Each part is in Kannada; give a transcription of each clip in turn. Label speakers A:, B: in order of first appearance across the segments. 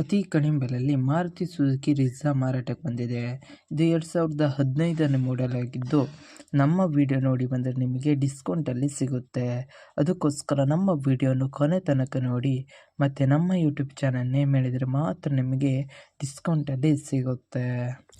A: ಅತಿ ಕಡಿಮೆ ಬೆಲೆಯಲ್ಲಿ ಮಾರುತಿ ಸುಜುಕಿ ರಿಝಾ ಮಾರಾಟಕ್ಕೆ ಬಂದಿದೆ. ಇದು ಎರಡು ಸಾವಿರದ ಹದಿನೈದನೇ ಮಾಡೆಲ್ ಆಗಿದ್ದು, ನಮ್ಮ ವಿಡಿಯೋ ನೋಡಿ ಬಂದರೆ ನಿಮಗೆ ಡಿಸ್ಕೌಂಟಲ್ಲಿ ಸಿಗುತ್ತೆ. ಅದಕ್ಕೋಸ್ಕರ ನಮ್ಮ ವಿಡಿಯೋನು ಕೊನೆ ತನಕ ನೋಡಿ, ಮತ್ತು ನಮ್ಮ ಯೂಟ್ಯೂಬ್ ಚಾನಲ್ ನೇಮ್ ಹೇಳಿದರೆ ಮಾತ್ರ ನಿಮಗೆ ಡಿಸ್ಕೌಂಟಲ್ಲಿ ಸಿಗುತ್ತೆ.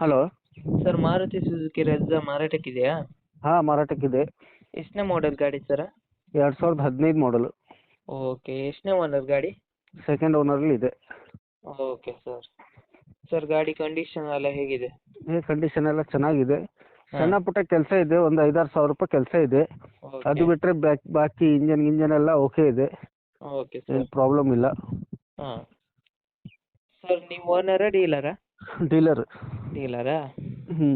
B: Hello.
A: Sir Maruti Suzuki Brezza ಮಾರಾಟಕ್ಕಿದೆಯಾ?
B: ಹಾಂ ಮಾರಾಟಕ್ಕಿದೆ.
A: ಎಷ್ಟನೇ ಮಾಡೆಲ್ ಗಾಡಿ ಸರ್?
B: ಎರಡು ಸಾವಿರದ ಹದಿನೈದು ಮಾಡಲು
A: ಓಕೆ ಎಷ್ಟನೇ ಓನರ್ ಗಾಡಿ?
B: ಸೆಕೆಂಡ್ ಓನರಲ್ಲಿ ಇದೆ.
A: Okay sir. ಸರ್ ಗಾಡಿ ಕಂಡೀಷನ್ ಎಲ್ಲ ಹೇಗಿದೆ?
B: ಏ ಕಂಡೀಷನ್ ಎಲ್ಲ ಚೆನ್ನಾಗಿದೆ. ಸಣ್ಣ ಪುಟ್ಟ ಕೆಲಸ ಇದೆ ಒಂದು ಐದಾರು ಸಾವಿರ ರೂಪಾಯಿ ಕೆಲಸ ಇದೆ. ಅದು ಬಿಟ್ಟರೆ ಬ್ಯಾಕ್ ಬಾಕಿ ಇಂಜನ್ ಗಿಂಜನ್ ಎಲ್ಲ ಓಕೆ ಇದೆ.
A: ಓಕೆ
B: ಏನು
A: ಸರ್.
B: ಪ್ರಾಬ್ಲಮ್ ಇಲ್ಲ.
A: ಹಾಂ. ಸರ್ ನೀವು ಓನರಾ ಡೀಲರಾ
B: ಡೀಲರ್
A: ಡೀಲರಾ
B: ಹ್ಞೂ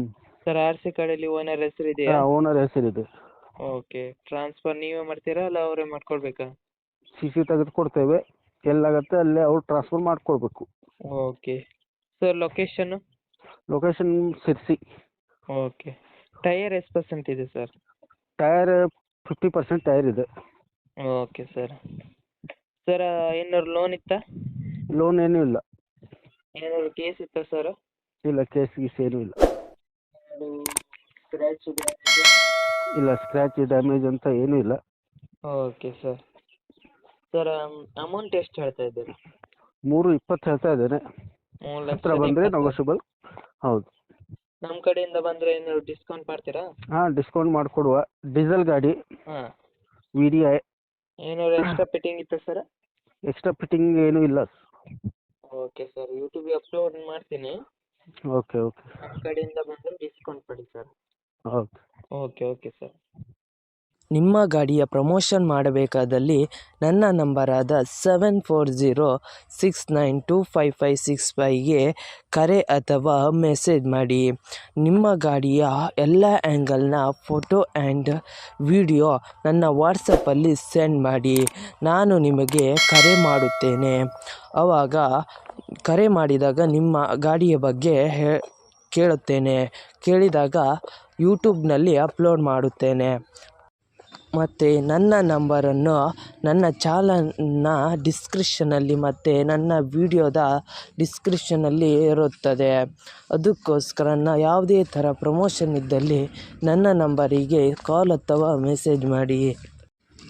A: ಸರ್ ಆರ್ ಸಿ ಕಾರ್ಡಲ್ಲಿ ಓನರ್ ಹೆಸರು ಇದೆಯಾ?
B: ಹಾಂ ಓನರ್ ಇದೆ.
A: ಓಕೆ ಟ್ರಾನ್ಸ್ಫರ್ ನೀವೇ ಮಾಡ್ತೀರಾ ಅಲ್ಲ ಅವರೇ ಮಾಡ್ಕೊಳ್ಬೇಕಾ?
B: ಸಿ ಸಿ ತೆಗೆದು ಕೊಡ್ತೇವೆ. ಎಲ್ಲಾಗತ್ತೆ ಅಲ್ಲೇ ಅವ್ರು ಟ್ರಾನ್ಸ್ಫರ್ ಮಾಡ್ಕೊಳ್ಬೇಕು.
A: Okay sir location
B: location Sirsi
A: okay tyre ಎಷ್ಟು ಪರ್ಸೆಂಟ್ ಇದೆ sir
B: tyre fifty percent tyre ಇದೆ.
A: ಓಕೆ ಸರ್ ಸರ್ ಏನಾದ್ರು ಲೋನ್ ಇತ್ತಾ?
B: ಲೋನ್ ಏನೂ ಇಲ್ಲ.
A: ಏನಾದ್ರು ಕೇಸ್ ಇತ್ತಾ ಸರ್
B: ಇಲ್ಲ ಕೇಸ್ ಗೀಸ್ ಏನೂ ಇಲ್ಲ.
A: ಸ್ಕ್ರ್ಯಾಚ್
B: ಇಲ್ಲ ಸ್ಕ್ರ್ಯಾಚ್ ಡ್ಯಾಮೇಜ್ ಅಂತ ಏನೂ ಇಲ್ಲ.
A: ಓಕೆ ಸರ್ ಸರ್ ಅಮೌಂಟ್ ಎಷ್ಟು ಹೇಳ್ತಾ ಇದ್ದೀರಿ?
B: ಮೂರು ಇಪ್ಪತ್ತು ಹೇಳ್ತಾ ಇದ್ದೇನೆ.
A: ಮೂರು
B: ಹತ್ರ ಬಂದರೆ. ನೆಗೋಷಿಯಬಲ್ ಹೌದು.
A: ನಮ್ಮ ಕಡೆಯಿಂದ ಬಂದರೆ ಏನಾದ್ರು ಡಿಸ್ಕೌಂಟ್ ಮಾಡ್ತೀರಾ?
B: ಹಾಂ ಡಿಸ್ಕೌಂಟ್ ಮಾಡಿಕೊಡುವ. ಡೀಸೆಲ್ ಗಾಡಿ.
A: ಹಾಂ.
B: ವಿ ಡಿ ಐ
A: ಏನಾದ್ರು ಎಕ್ಸ್ಟ್ರಾ ಫಿಟ್ಟಿಂಗ್ ಇತ್ತಾ ಸರ್
B: ಎಕ್ಸ್ಟ್ರಾ ಫಿಟ್ಟಿಂಗ್ ಏನೂ ಇಲ್ಲ.
A: ಓಕೆ ಸರ್ ಯೂಟ್ಯೂಬಿಗೆ ಅಪ್ಲೋಡ್ ಮಾಡ್ತೀನಿ.
B: ಓಕೆ ಓಕೆ
A: ನಮ್ಮ ಕಡೆಯಿಂದ ಬಂದರೆ ಡಿಸ್ಕೌಂಟ್ ಕೊಡಿ sir
B: okay
A: okay okay sir
C: ನಿಮ್ಮ ಗಾಡಿಯ ಪ್ರಮೋಷನ್ ಮಾಡಬೇಕಾದಲ್ಲಿ ನನ್ನ ನಂಬರಾದ seven four zero six nine two five five six ಫೈವ್ಗೆ ಕರೆ ಅಥವಾ ಮೆಸೇಜ್ ಮಾಡಿ. ನಿಮ್ಮ ಗಾಡಿಯ ಎಲ್ಲ ಆ್ಯಂಗಲ್ನ ಫೋಟೋ ಆ್ಯಂಡ್ ವಿಡಿಯೋ ನನ್ನ ವಾಟ್ಸಪ್ಪಲ್ಲಿ ಸೆಂಡ್ ಮಾಡಿ. ನಾನು ನಿಮಗೆ ಕರೆ ಮಾಡುತ್ತೇನೆ. ಆವಾಗ ಕರೆ ಮಾಡಿದಾಗ ನಿಮ್ಮ ಗಾಡಿಯ ಬಗ್ಗೆ ಹೇ, ಕೇಳುತ್ತೇನೆ. ಕೇಳಿದಾಗ ಯೂಟ್ಯೂಬ್ನಲ್ಲಿ ಅಪ್ಲೋಡ್ ಮಾಡುತ್ತೇನೆ. ಮತ್ತು ನನ್ನ ನಂಬರನ್ನು ನನ್ನ ಚಾಲನ್ನ ಡಿಸ್ಕ್ರಿಪ್ಷನಲ್ಲಿ ಮತ್ತು ನನ್ನ ವಿಡಿಯೋದ ಡಿಸ್ಕ್ರಿಪ್ಷನಲ್ಲಿ ಇರುತ್ತದೆ. ಅದಕ್ಕೋಸ್ಕರ ನಾನು ಯಾವುದೇ ಥರ ಪ್ರಮೋಷನ್ ಇದ್ದಲ್ಲಿ ನನ್ನ ನಂಬರಿಗೆ ಕಾಲ್ ಅಥವಾ ಮೆಸೇಜ್ ಮಾಡಿ.